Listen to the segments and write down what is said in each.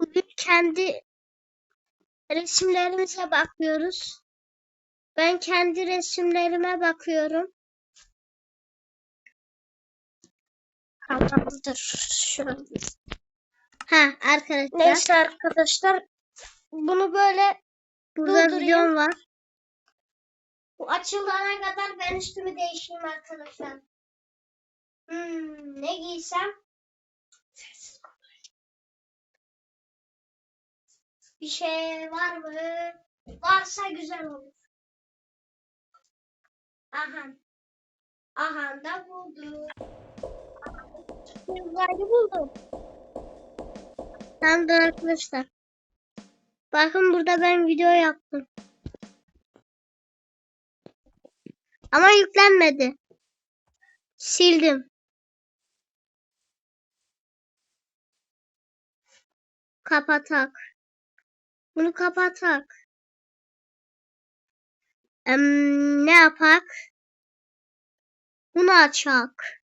Bugün kendi resimlerimize bakıyoruz. Ben kendi resimlerime bakıyorum. Tamamdır. Şöyle. Ha arkadaşlar. Neyse arkadaşlar. Bunu böyle Burada videom var. bu açılana kadar ben üstümü değişeyim arkadaşlar. Hmm, ne giysem? Bir şey var mı? Varsa güzel olur. Aha. Aha da buldum. Uzaylı buldum. Tamamdır arkadaşlar. Bakın burada ben video yaptım. Ama yüklenmedi. Sildim. Kapatak. Bunu kapatak. Em, ne yapak? Bunu açak.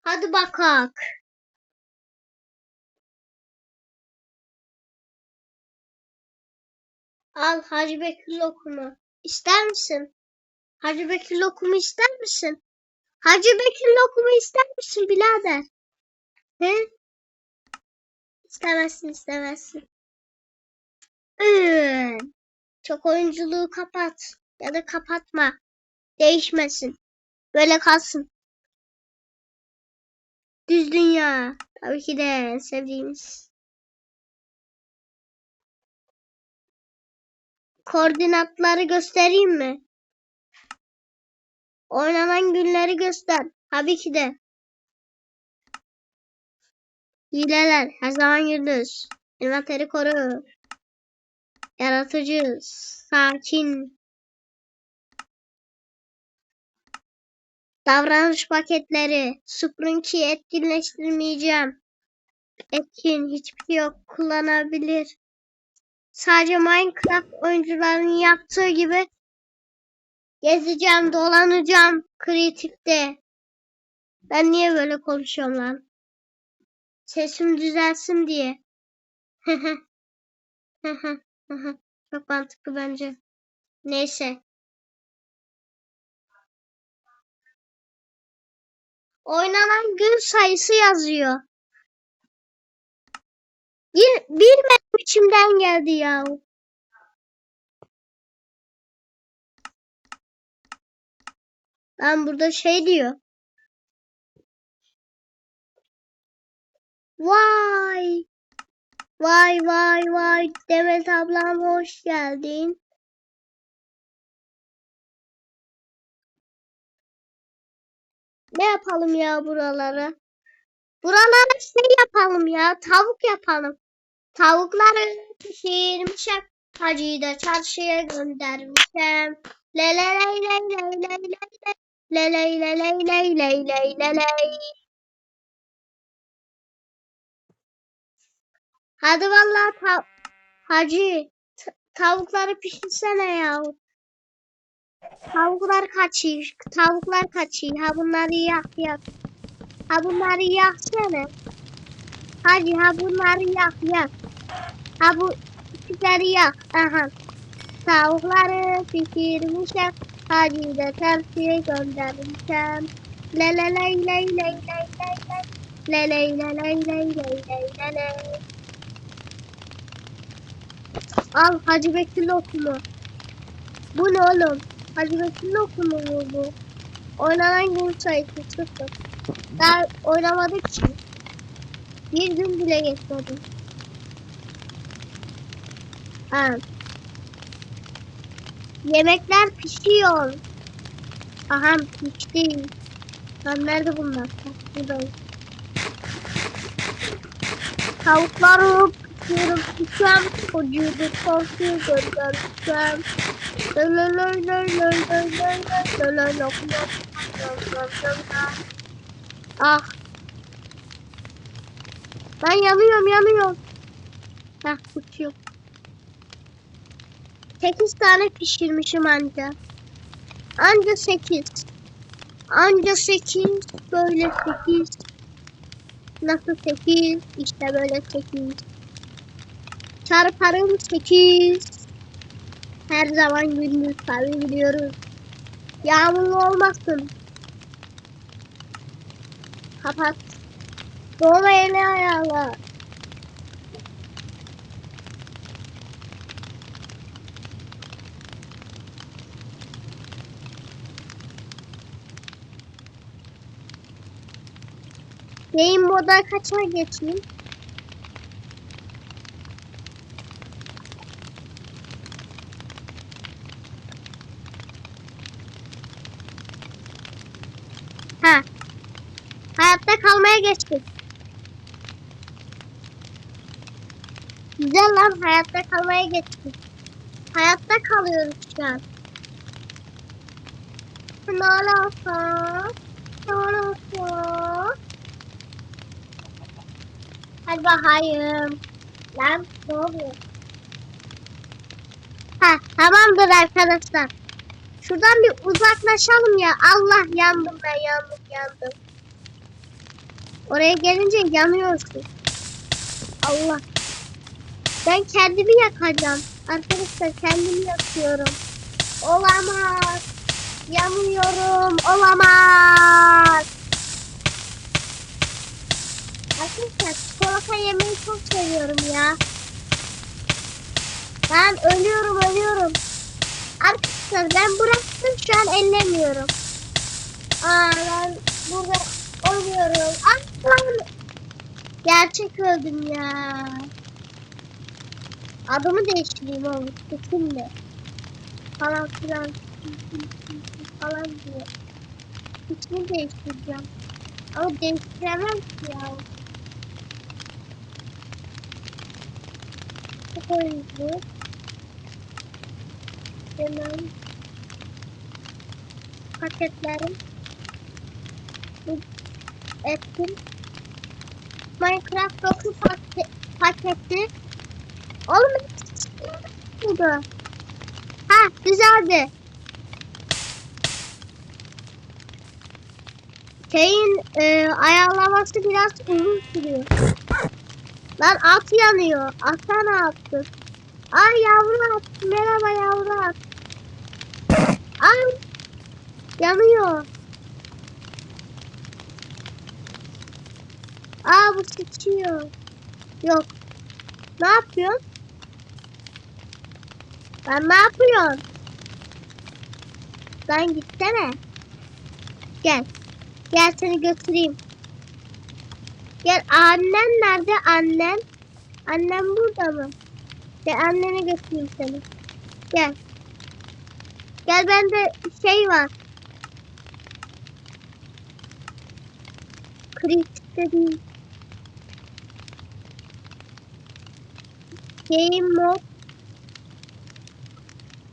Hadi bakak. Al Hacı Bekir lokumu. İster misin? Hacı Bekir lokumu ister misin? Hacı Bekir lokumu ister misin birader? He? İstemezsin istemezsin. Çok oyunculuğu kapat. Ya da kapatma. Değişmesin. Böyle kalsın. Düz dünya. Tabii ki de sevdiğimiz. Koordinatları göstereyim mi? Oynanan günleri göster. Tabii ki de. Hileler her zaman gündüz. Envanteri koru. Yaratıcı. Sakin. Davranış paketleri. Sprunki etkinleştirmeyeceğim. Etkin hiçbir şey yok. Kullanabilir. Sadece Minecraft oyuncularının yaptığı gibi gezeceğim, dolanacağım kreatifte. Ben niye böyle konuşuyorum lan? Sesim düzelsin diye. Çok mantıklı bence. Neyse. Oynanan gün sayısı yazıyor. Bir benim içimden geldi ya. Lan burada şey diyor. Vay. Vay vay vay. Demet ablam hoş geldin. Ne yapalım ya buralara? Buralara şey yapalım ya. Tavuk yapalım. Tavukları pişirmişim. Hacıyı da çarşıya göndermişim. Le le le le le le le le. Le le Hadi vallahi tav Hacı tavukları pişirsene ya. Tavuklar kaçıyor. Tavuklar kaçıyor. Ha bunları yak yak. Ha bunları yaksana. Hadi ha bunları yak yak. Ha bu ikizleri yak. Aha. Tavukları pişirmişim. Hadi de tersiye göndermişim. Le le le le le le le le. Le le le le le le le le le. Al Hacı Bekir lokumu. Bu ne oğlum? Hacı Bekir lokumu mu bu? Oynanan gün sayısı sıfır. Daha oynamadık ki. Bir gün bile geçmedi. Ha. Yemekler pişiyor. Aha pişti. Lan nerede bunlar? Buradayım. Tavukları pişiyorum. Pişem. Kocuğu korkuyor göndermişim. Lay lay. Ah. Ben yanıyorum yanıyorum. Heh uçuyor. 8 tane pişirmişim anca. Anca 8. Anca 8 böyle 8. Nasıl 8? İşte böyle 8. Çarparım 8. Her zaman gündüz tabi biliyoruz. Yağmurlu olmasın. Kapat. Doğru eli ayarla. Game moda kaça geçeyim? Ha. Hayatta kalmaya geçtik. Güzel lan hayatta kalmaya geçtik. Hayatta kalıyoruz şu an. Ne alaka? Ne alaka? Hadi bakayım. Lan ne oluyor? Ha tamamdır arkadaşlar. Şuradan bir uzaklaşalım ya. Allah yandım ben yandım yandım. Oraya gelince yanıyorsun. Allah. Ben kendimi yakacağım. Arkadaşlar kendimi yakıyorum. Olamaz. Yanıyorum. Olamaz. Arkadaşlar çikolata yemeyi çok seviyorum ya. Ben ölüyorum ölüyorum. Arkadaşlar ben bıraktım şu an ellemiyorum. Aa ben burada oynuyorum. Aslan. Gerçek öldüm ya. Adımı değiştireyim oğlum. Kesinle. Falan filan. Falan diyor. İsmini değiştireceğim. Ama değiştiremem ki ya. Çok oyuncu. Hemen paketlerim. Bu. Minecraft 9 paketi. Oğlum oldu? Ha güzeldi. Şeyin e, ayarlaması biraz uzun sürüyor. Lan at yanıyor. Ata ne yaptı? Ay yavru at. Merhaba yavru at. Ay yanıyor. Aa bu sıçıyor. Yok. Ne yapıyorsun? Lan ne yapıyorsun? Lan gitsene. Gel. Gel seni götüreyim. Gel annen nerede annen? Annem burada mı? Gel annene götüreyim seni. Gel. Gel bende şey var. Kritik değil. Game mode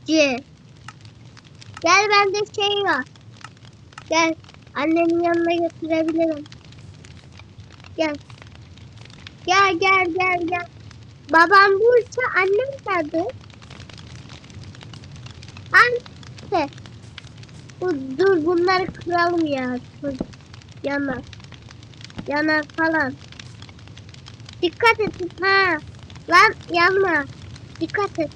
C. Gel bende şey var. Gel. Annenin yanına götürebilirim. Gel. Gel gel gel gel. Babam bulsa annem nerede? Anne. Bu, dur bunları kıralım ya. Yanar. Yanar falan. Dikkat et ha. Lan yanma. Dikkat et.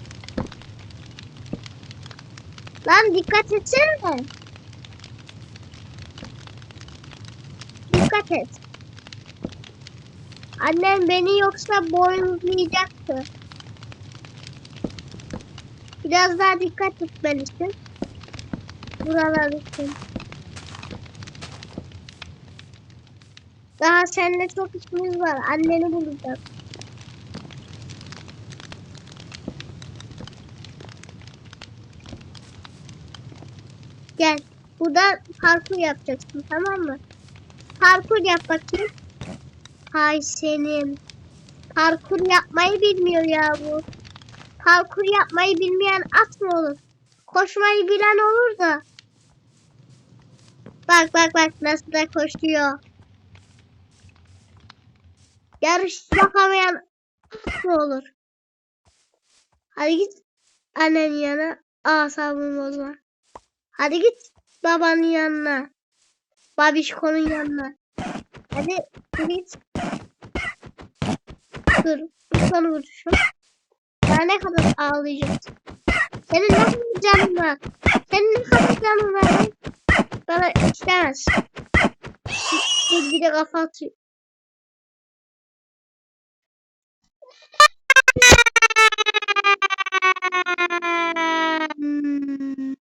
Lan dikkat etsene. Dikkat et. Annem beni yoksa boynuzlayacaktı. Biraz daha dikkat etmelisin. Buralar için. Daha seninle çok işimiz var. Anneni bulacağız. Gel. Burada parkur yapacaksın tamam mı? Parkur yap bakayım. Hay senin. Parkur yapmayı bilmiyor ya bu. Parkur yapmayı bilmeyen at mı olur? Koşmayı bilen olur da. Bak bak bak nasıl da koşuyor. Yarış yapamayan at mı olur? Hadi git annenin yanına. Asabımı bozma. Hadi git babanın yanına. Babişko'nun yanına. Hadi git. Dur. Bu son vuruşum. Daha ne kadar ağlayacaksın? Senin ne kadar canın var? Senin ne kadar canın var? Bana istemez. Dur bir de kafa atıyor. Hmm.